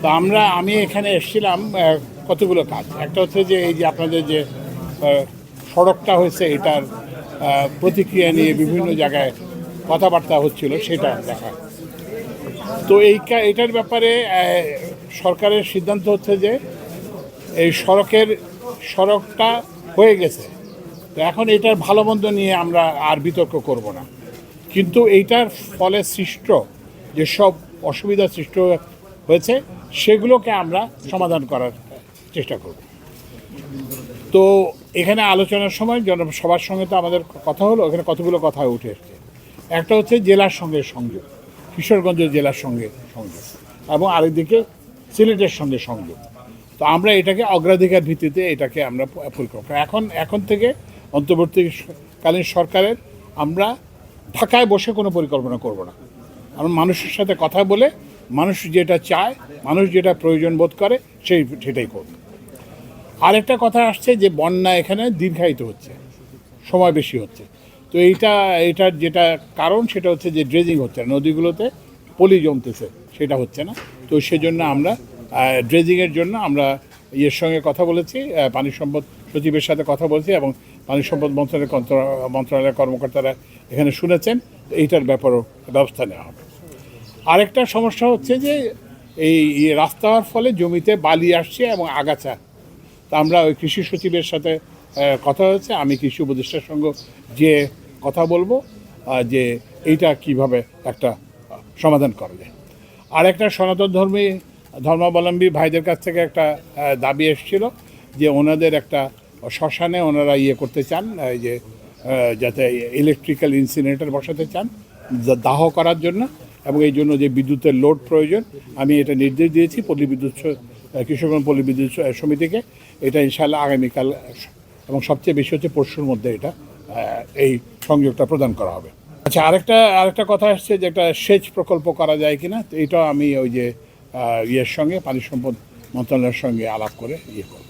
তো আমরা, আমি এখানে এসেছিলাম কতগুলো কাজ। একটা হচ্ছে যে, এই যে আপনাদের যে সড়কটা হয়েছে, এটার প্রতিক্রিয়া নিয়ে বিভিন্ন জায়গায় কথাবার্তা হচ্ছিল, সেটা দেখা। তো এই এটার ব্যাপারে সরকারের সিদ্ধান্ত হচ্ছে যে, এই সড়কের, সড়কটা হয়ে গেছে। তো এখন এটার ভালো মন্দ নিয়ে আমরা আর বিতর্ক করব না। কিন্তু এইটার ফলে সৃষ্ট যেসব অসুবিধা সৃষ্টি হয়েছে, সেগুলোকে আমরা সমাধান করার চেষ্টা করব। তো এখানে আলোচনার সময় জন, সবার সঙ্গে তো আমাদের কথা হলো, এখানে কতগুলো কথা উঠে এসছে। একটা হচ্ছে জেলার সঙ্গে সংযোগ কিশোরগঞ্জ জেলার সঙ্গে সংযোগ এবং আরেকদিকে সিলেটের সঙ্গে সংযোগ। তো আমরা এটাকে অগ্রাধিকার ভিত্তিতে এটাকে আমরা পরিকল্পনা এখন এখন থেকে অন্তর্বর্তীকালীন সরকারের আমরা ঢাকায় বসে কোনো পরিকল্পনা করব না। আমরা মানুষের সাথে কথা বলে মানুষ যেটা চায়, মানুষ যেটা প্রয়োজন বোধ করে, সেই সেটাই করব আরেকটা কথা আসছে যে, বন্যা এখানে দীর্ঘায়িত হচ্ছে, সময় বেশি হচ্ছে। তো এইটা এটার যেটা কারণ, সেটা হচ্ছে যে ড্রেজিং হচ্ছে না। নদীগুলোতে পলি জমতেছে, সেটা হচ্ছে না। তো সেজন্য আমরা ড্রেজিংয়ের জন্য আমরা ইয়ের সঙ্গে কথা বলেছি পানি সম্পদ সচিবের সাথে কথা বলেছি এবং পানি সম্পদ মন্ত্রণালয়ের মন্ত্রণালয়ের কর্মকর্তারা এখানে শুনেছেন। এইটার ব্যাপারেও ব্যবস্থা নেওয়া হবে। আরেকটা সমস্যা হচ্ছে যে এই এই রাস্তা হওয়ার ফলে জমিতে বালি আসছে এবং আগাছা। তা আমরা ওই কৃষি সচিবের সাথে কথা হয়েছে। আমি কৃষি উপদেষ্টার সঙ্গে যে কথা বলব যে এইটা কীভাবে একটা সমাধান করা যায়। আর একটা সনাতন ধর্মী, ধর্মাবলম্বী ভাইদের কাছ থেকে একটা দাবি এসেছিল যে ওনাদের একটা শ্মশানে ওনারা ইয়ে করতে চান যে যাতে ইলেকট্রিক্যাল ইনসিনেটর বসাতে চান দাহ করার জন্য। এবং এই জন্য যে বিদ্যুতের লোড প্রয়োজন, আমি এটা নির্দেশ দিয়েছি পল্লী বিদ্যুৎ কৃষকগণ পল্লী বিদ্যুৎ সমিতিকে এটা ইনশাল্লাহ আগামীকাল, এবং সবচেয়ে বেশি হচ্ছে পরশুর মধ্যে এটা এই সংযোগটা প্রদান করা হবে আচ্ছা আরেকটা আরেকটা কথা আসছে যে একটা সেচ প্রকল্প করা যায় কিনা এটাও আমি ওই যে ইয়ের সঙ্গে, পানি সম্পদ মন্ত্রণালয়ের সঙ্গে আলাপ করে ইয়ে করব।